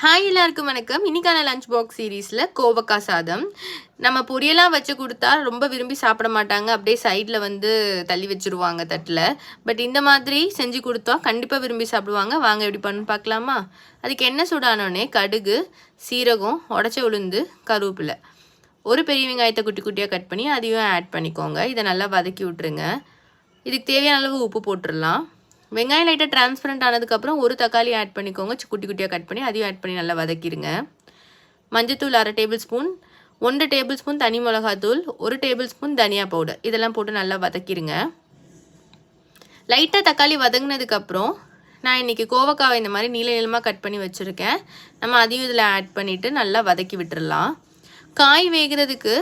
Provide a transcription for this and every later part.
Hi எல்லாருக்கும் வணக்கம். இன்னைக்கான லஞ்ச் பாக்ஸ் சீரீஸில் கோவக்காய் சாதம். நம்ம பொரியலாக வச்சு கொடுத்தா ரொம்ப விரும்பி சாப்பிட மாட்டாங்க. அப்படியே சைடில் வந்து தள்ளி வச்சுருவாங்க தட்டில். பட் இந்த மாதிரி செஞ்சு கொடுத்தா கண்டிப்பாக விரும்பி சாப்பிடுவாங்க. வாங்க எப்படி பண்ணு பார்க்கலாமா? அதுக்கு என்ன சூடானோடனே கடுகு சீரகம் உடச்ச உளுந்து கருவேப்பிலை. ஒரு பெரிய வெங்காயத்தை குட்டி குட்டியாக கட் பண்ணி அதையும் ஆட் பண்ணிக்கோங்க. இதை நல்லா வதக்கி விட்ருங்க இதுக்கு தேவையான அளவு உப்பு போட்டுடலாம். வெங்காயம் லைட்டாக டிரான்ஸ்பரண்ட் ஆனதுக்கப்புறம் ஒரு தக்காளி ஆட் பண்ணிக்கோங்க. குட்டி குட்டியாக கட் பண்ணி அதையும் ஆட் பண்ணி நல்லா வதக்கிடுங்க மஞ்சத்தூள் அரை டேபிள் ஸ்பூன் ஒன்று டேபிள் ஸ்பூன் தனி மிளகாத்தூள் ஒரு டேபிள் ஸ்பூன் தனியா பவுடர் இதெல்லாம் போட்டு நல்லா வதக்கிடுங்க லைட்டாக தக்காளி வதங்கினதுக்கப்புறம் நான் இன்றைக்கி கோவக்காவை இந்த மாதிரி நீள நீளமாக கட் பண்ணி வச்சுருக்கேன். நம்ம அதையும் இதில் ஆட் பண்ணிவிட்டு நல்லா வதக்கி விட்டுறலாம். காய் வேகிறதுக்கு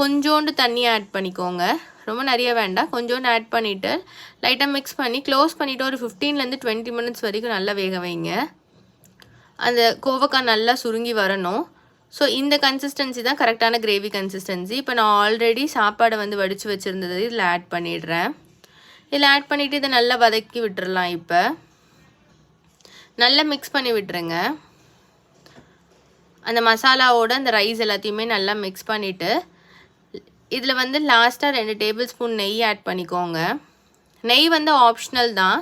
கொஞ்சோண்டு தண்ணி ஆட் பண்ணிக்கோங்க. ரொம்ப நிறைய வேண்டாம். கொஞ்சோண்டு ஆட் பண்ணிவிட்டு லைட்டாக மிக்ஸ் பண்ணி க்ளோஸ் பண்ணிவிட்டு ஒரு ஃபிஃப்டீன்லேருந்து டுவெண்ட்டி மினிட்ஸ் வரைக்கும் நல்லா வேக வைங்க. அந்த கோவக்காய் நல்லா சுருங்கி வரணும். ஸோ இந்த கன்சிஸ்டன்சி தான் கரெக்டான கிரேவி கன்சிஸ்டன்சி இப்போ நான் ஆல்ரெடி சாப்பாடை வந்து வடித்து வச்சுருந்தது இதில் ஆட் பண்ணிடுறேன். இதில் ஆட் பண்ணிவிட்டு இதை நல்லா வதக்கி விட்டுறலாம் இப்போ. நல்லா மிக்ஸ் பண்ணி விட்டுருங்க. அந்த மசாலாவோட அந்த ரைஸ் எல்லாத்தையுமே நல்லா மிக்ஸ் பண்ணிவிட்டு இதில் வந்து லாஸ்ட்டாக ரெண்டு டேபிள் ஸ்பூன் நெய் ஆட் பண்ணிக்கோங்க. நெய் வந்து ஆப்ஷனல் தான்.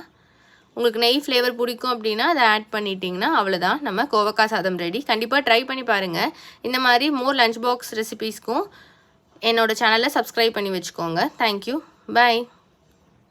உங்களுக்கு நெய் ஃப்ளேவர் பிடிக்கும் அப்படின்னா அதை ஆட் பண்ணிட்டீங்கன்னா அவ்வளோதான் நம்ம கோவக்காய் சாதம் ரெடி கண்டிப்பாக ட்ரை பண்ணி பாருங்கள் இந்த மாதிரி மோர் லஞ்ச் பாக்ஸ் ரெசிபீஸ்க்கும் என்னோட சேனலை சப்ஸ்கிரைப் பண்ணி வச்சுக்கோங்க. Thank you bye